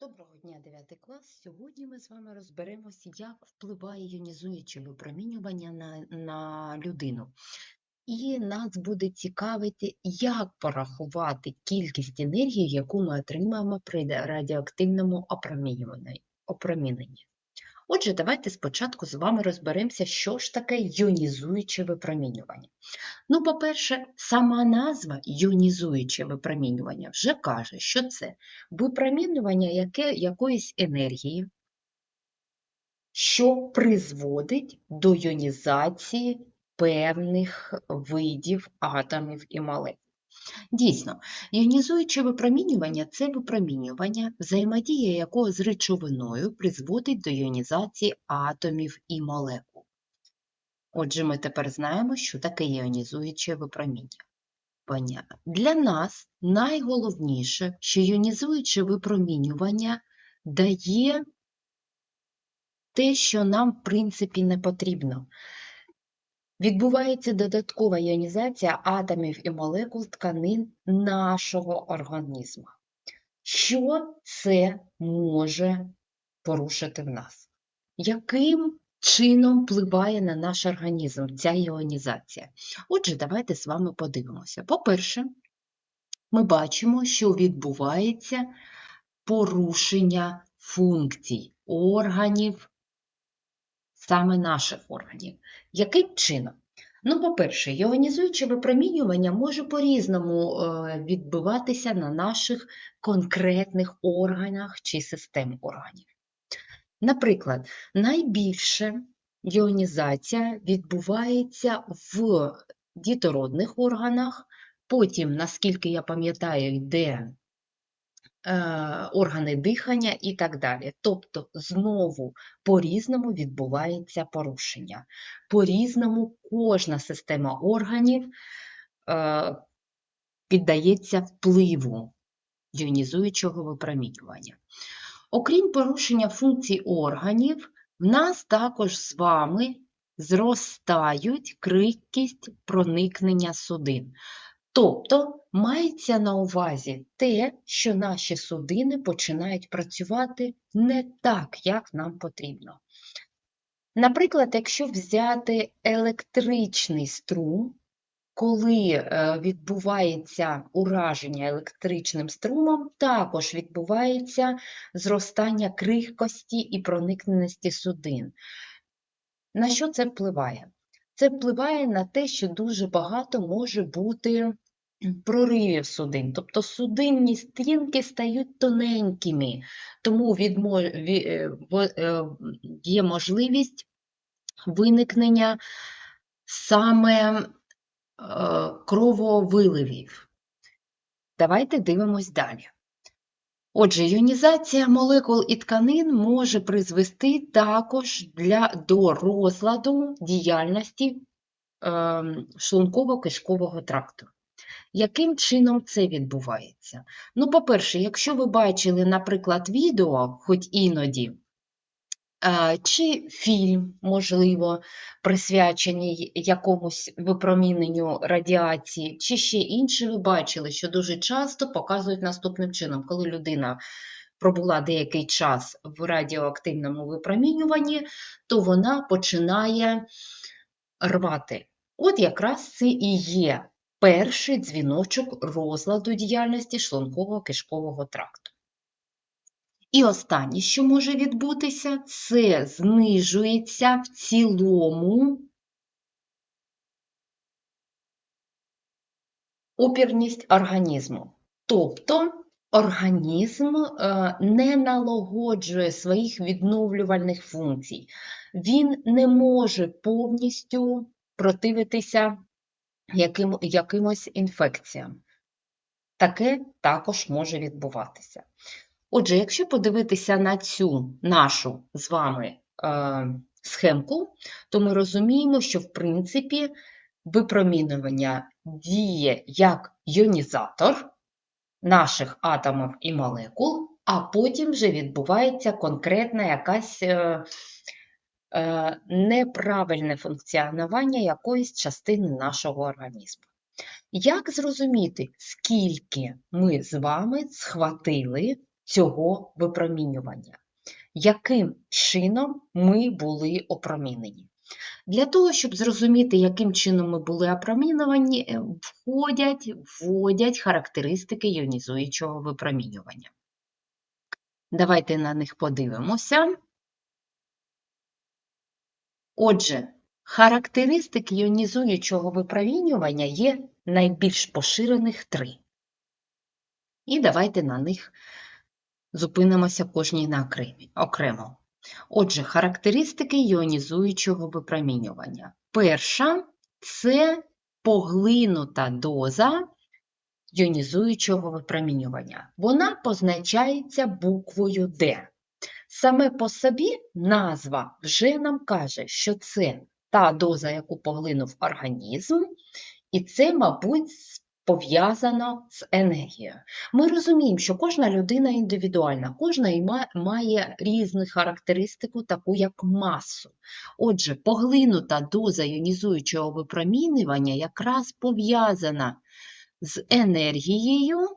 Доброго дня, 9 клас. Сьогодні ми з вами розберемося, як впливає іонізуюче випромінювання на, на людину. І нас буде цікавити, як порахувати кількість енергії, яку ми отримаємо при радіоактивному опромінюванні-. Отже, давайте спочатку з вами розберемося, що ж таке іонізуюче випромінювання. Ну, по-перше, сама назва іонізуюче випромінювання вже каже, що це випромінювання яке, якоїсь енергії, що призводить до іонізації певних видів атомів і молекул. Дійсно, іонізуюче випромінювання це випромінювання, взаємодія якого з речовиною призводить до іонізації атомів і молекул. Отже, ми тепер знаємо, що таке іонізуюче випромінювання. Для нас найголовніше, що іонізуюче випромінювання дає те, що нам, в принципі, не потрібно. Відбувається додаткова іонізація атомів і молекул тканин нашого організму. Що це може порушити в нас? Яким чином впливає на наш організм ця іонізація? Отже, давайте з вами подивимося. По-перше, ми бачимо, що відбувається порушення функцій органів, саме наших органів. Яким чином? Ну, по-перше, іонізуюче випромінювання може по-різному е, відбиватися на наших конкретних органах чи систем органів. Наприклад, найбільше іонізація відбувається в дітородних органах, потім, наскільки я пам'ятаю, йде органи дихання і так далі. Тобто, знову по-різному відбувається порушення. По-різному кожна система органів е, піддається впливу іонізуючого випромінювання. Окрім порушення функцій органів, в нас також з вами зростають кількість проникнення судин. Тобто мається на увазі те, що наші судини починають працювати не так, як нам потрібно. Наприклад, якщо взяти електричний струм, коли е, відбувається ураження електричним струмом, також відбувається зростання крихкості і проникненості судин. На що це впливає? Це впливає на те, що дуже багато може бути проривів судин. Тобто судинні стінки стають тоненькими, тому відмо... ві- е, е, є можливість виникнення саме е, крововиливів. Давайте дивимось далі. Отже, іонізація молекул і тканин може призвести також для, до розладу діяльності е, шлунково-кишкового тракту. Яким чином це відбувається? Ну, по-перше, якщо ви бачили, наприклад, відео, хоч іноді, чи фільм, можливо, присвячений якомусь випроміненню радіації, чи ще інше, ви бачили, що дуже часто показують наступним чином, коли людина пробула деякий час в радіоактивному випромінюванні, то вона починає рвати. От якраз це і є перший дзвіночок розладу діяльності шлунково-кишкового тракту. І останнє, що може відбутися, це знижується в цілому опірність організму. Тобто організм е, не налагоджує своїх відновлювальних функцій. Він не може повністю противитися яким, якимось інфекціям. Таке також може відбуватися. Отже, якщо подивитися на цю нашу з вами е, схемку, то ми розуміємо, що в принципі випромінювання діє як іонізатор наших атомів і молекул, а потім вже відбувається конкретна якась е, е, неправильне функціонування якоїсь частини нашого організму. Як зрозуміти, скільки ми з вами схватили цього випромінювання. Яким чином ми були опромінені? Для того, щоб зрозуміти, яким чином ми були опромінювані, е, входять, вводять характеристики іонізуючого випромінювання. Давайте на них подивимося. Отже, характеристик іонізуючого випромінювання є найбільш поширених три. І давайте на них зупинимося кожній на окремо. Отже, характеристики іонізуючого випромінювання. Перша це поглинута доза іонізуючого випромінювання. Вона позначається буквою Д. Саме по собі назва вже нам каже, що це та доза, яку поглинув організм, і це, мабуть, пов'язано з енергією. Ми розуміємо, що кожна людина індивідуальна, кожна має різну характеристику, таку як масу. Отже, поглинута доза іонізуючого випромінювання якраз пов'язана з енергією,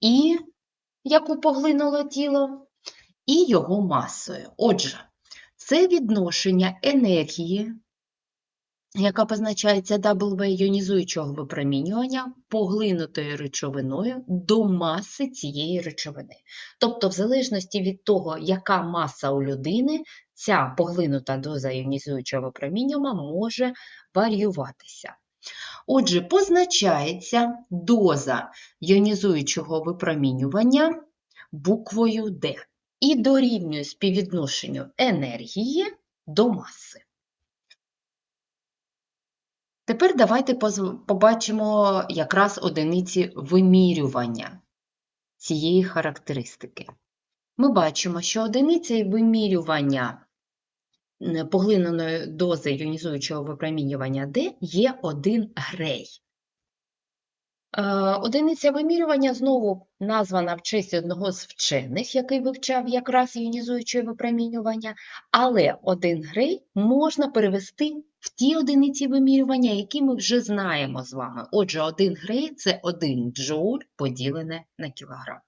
і яку поглинуло тіло, і його масою. Отже, це відношення енергії, яка позначається W іонізуючого випромінювання, поглинутою речовиною до маси цієї речовини. Тобто, в залежності від того, яка маса у людини, ця поглинута доза іонізуючого випромінювання може варіюватися. Отже, позначається доза іонізуючого випромінювання буквою D і дорівнює співвідношенню енергії до маси. Тепер давайте побачимо якраз одиниці вимірювання цієї характеристики. Ми бачимо, що одиниця вимірювання поглиненої дози іонізуючого випромінювання D є 1 грей. Е, Одиниця вимірювання знову названа в честь одного з вчених, який вивчав якраз іонізуюче випромінювання, але 1 грей можна перевести в ті одиниці вимірювання, які ми вже знаємо з вами. Отже, 1 грей – це 1 джоуль поділене на кілограм.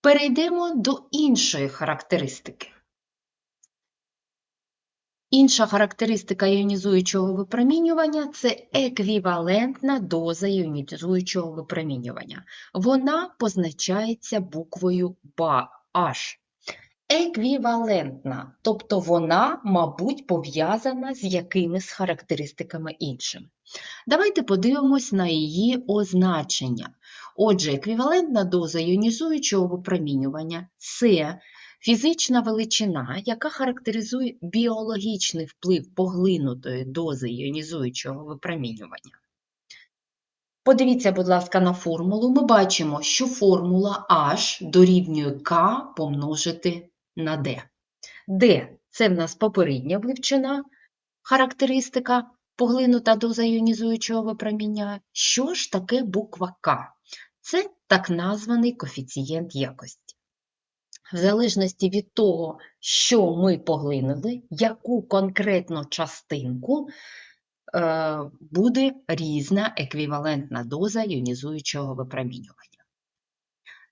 Перейдемо до іншої характеристики. Інша характеристика іонізуючого випромінювання це еквівалентна доза іонізуючого випромінювання. Вона позначається буквою H. Еквівалентна, тобто вона, мабуть, пов'язана з якимись характеристиками іншими. Давайте подивимось на її означення. Отже, еквівалентна доза іонізуючого випромінювання це Фізична величина, яка характеризує біологічний вплив поглинутої дози іонізуючого випромінювання. Подивіться, будь ласка, на формулу. Ми бачимо, що формула H дорівнює K помножити на D. D – це в нас попередня величина, характеристика, поглинута доза іонізуючого випроміння. Що ж таке буква К? Це так названий коефіцієнт якості. В залежності від того, що ми поглинули, яку конкретну частинку, е, буде різна еквівалентна доза іонізуючого випромінювання.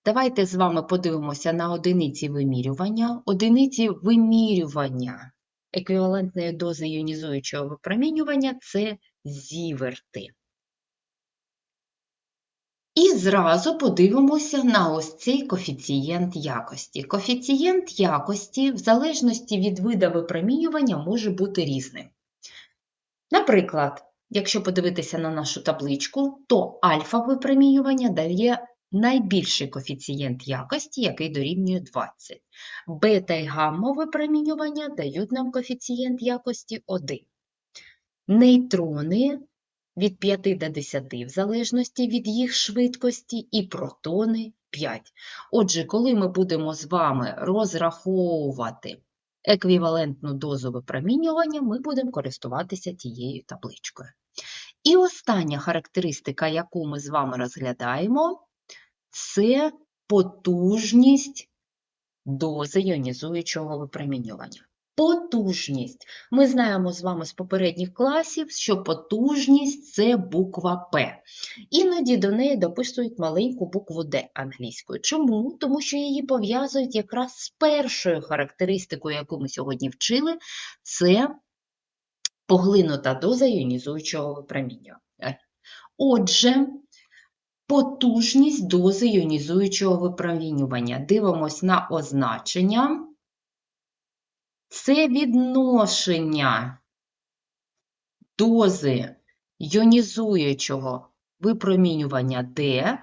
Давайте з вами подивимося на одиниці вимірювання. Одиниці вимірювання еквівалентної дози іонізуючого випромінювання – це зіверти. І зразу подивимося на ось цей коефіцієнт якості. Коефіцієнт якості в залежності від вида випромінювання може бути різним. Наприклад, якщо подивитися на нашу табличку, то альфа випромінювання дає найбільший коефіцієнт якості, який дорівнює 20. Бета і гамма випромінювання дають нам коефіцієнт якості 1. Нейтрони від 5 до 10 в залежності від їх швидкості, і протони 5. Отже, коли ми будемо з вами розраховувати еквівалентну дозу випромінювання, ми будемо користуватися тією табличкою. І остання характеристика, яку ми з вами розглядаємо, це потужність дози іонізуючого випромінювання. Потужність. Ми знаємо з вами з попередніх класів, що потужність це буква П. Іноді до неї дописують маленьку букву Д англійською. Чому? Тому що її пов'язують якраз з першою характеристикою, яку ми сьогодні вчили, це поглинута доза іонізуючого випромінювання. Отже, потужність дози іонізуючого випромінювання. Дивимось на означення. Це відношення дози іонізуючого випромінювання D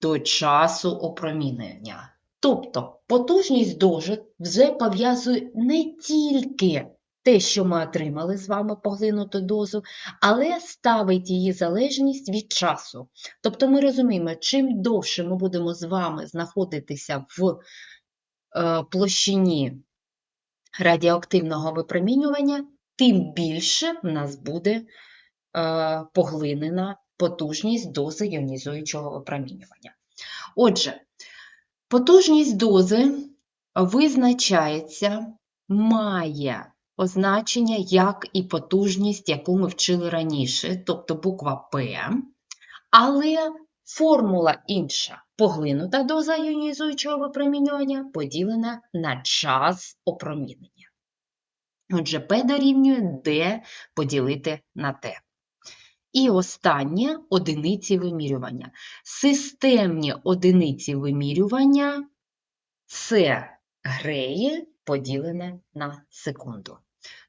до часу опромінення. Тобто потужність дози вже пов'язує не тільки те, що ми отримали з вами поглинуту дозу, але ставить її залежність від часу. Тобто ми розуміємо, чим довше ми будемо з вами знаходитися в е, площині радіоактивного випромінювання, тим більше в нас буде е, поглинена потужність дози іонізуючого випромінювання. Отже, потужність дози визначається, має означення, як і потужність, яку ми вчили раніше, тобто буква П, але формула інша. Поглинута доза іонізуючого випромінювання поділена на час опромінення. Отже, P дорівнює D поділити на T. І останнє одиниці вимірювання. Системні одиниці вимірювання це греї поділене на секунду.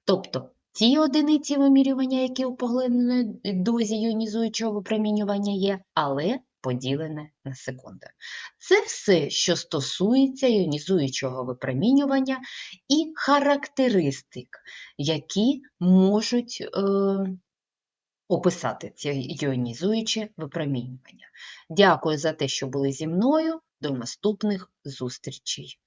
Тобто ті одиниці вимірювання, які у поглиненої дозі іонізуючого випромінювання є, але поділене на секунди. Це все, що стосується іонізуючого випромінювання і характеристик, які можуть е, описати це іонізуюче випромінювання. Дякую за те, що були зі мною. До наступних зустрічей!